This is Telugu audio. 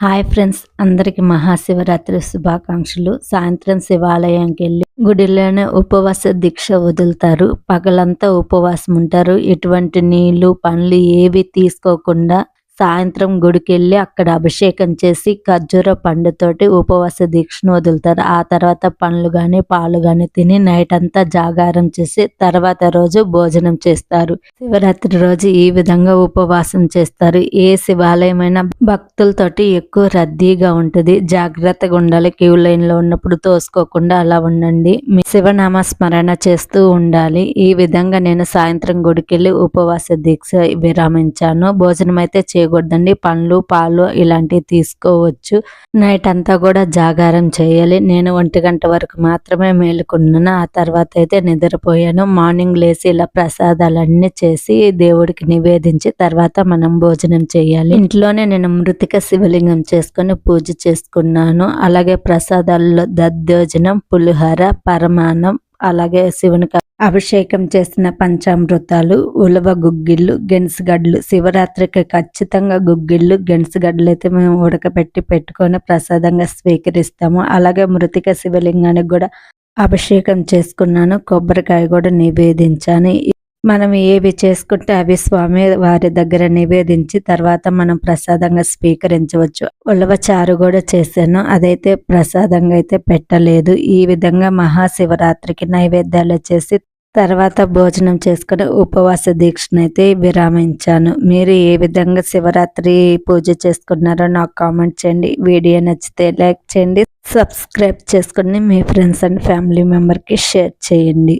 హాయ్ ఫ్రెండ్స్ అందరికి మహాశివరాత్రి శుభాకాంక్షలు. సాయంత్రం శివాలయంకి వెళ్ళి గుడిలోనే ఉపవాస దీక్ష వదులుతారు. పగలంతా ఉపవాసం ఉంటారు ఎటువంటి నీళ్ళు పండ్లు ఏవి తీసుకోకుండా సాయంత్రం గుడికెళ్ళి అక్కడ అభిషేకం చేసి ఖర్జూర పండుతోటి ఉపవాస దీక్షను వదులుతారు. ఆ తర్వాత పండ్లు కానీ పాలు కానీ తిని నైట్ అంతా జాగారం చేసి తర్వాత రోజు భోజనం చేస్తారు. శివరాత్రి రోజు ఈ విధంగా ఉపవాసం చేస్తారు. ఏ శివాలయమైన భక్తులతోటి ఎక్కువ రద్దీగా ఉంటుంది. జాగ్రత్తగా ఉండాలి. క్యూ లైన్లో ఉన్నప్పుడు తోసుకోకుండా అలా ఉండండి. శివనామ స్మరణ చేస్తూ ఉండాలి. ఈ విధంగా నేను సాయంత్రం గుడికెళ్ళి ఉపవాస దీక్ష విరామించాను. భోజనం అయితే చేయకూడదండి. పండ్లు పాలు ఇలాంటివి తీసుకోవచ్చు. నైట్ అంతా కూడా జాగారం చేయాలి. నేను ఒంటి గంట వరకు మాత్రమే మేలుకున్నాను. ఆ తర్వాత అయితే నిద్రపోయాను. మార్నింగ్ లేచి ఇలా ప్రసాదాలన్నీ చేసి దేవుడికి నివేదించి తర్వాత మనం భోజనం చేయాలి. ఇంట్లోనే నేను మృతిక శివలింగం చేసుకొని పూజ చేసుకున్నాను. అలాగే ప్రసాదాల్లో దద్దోజనం పులిహోర పరమాన్నం అలాగే శివునికి అభిషేకం చేసిన పంచామృతాలు ఉలవ గుగ్గిళ్ళు గెనుసుగడ్డలు శివరాత్రికి ఖచ్చితంగా గుగ్గిళ్ళు గెనుసుగడ్డలు అయితే మేము ఉడకబెట్టి పెట్టుకొని ప్రసాదంగా స్వీకరిస్తాము. అలాగే మృతిక శివలింగానికి కూడా అభిషేకం చేసుకున్నాను. కొబ్బరికాయ కూడా నివేదించాను. మనం ఏవి చేసుకుంటే అవి స్వామి వారి దగ్గర నివేదించి తర్వాత మనం ప్రసాదంగా స్వీకరించవచ్చు. ఉలవ చారు కూడా చేశాను. అదైతే ప్రసాదంగా అయితే పెట్టలేదు. ఈ విధంగా మహాశివరాత్రికి నైవేద్యాలు చేసి తర్వాత భోజనం చేసుకుని ఉపవాస దీక్షనైతే విరామించాను. మీరు ఏ విధంగా శివరాత్రి పూజ చేసుకున్నారో నాకు కామెంట్ చేయండి. వీడియో నచ్చితే లైక్ చేయండి. సబ్స్క్రైబ్ చేసుకుని మీ ఫ్రెండ్స్ అండ్ ఫ్యామిలీ మెంబర్కి షేర్ చేయండి.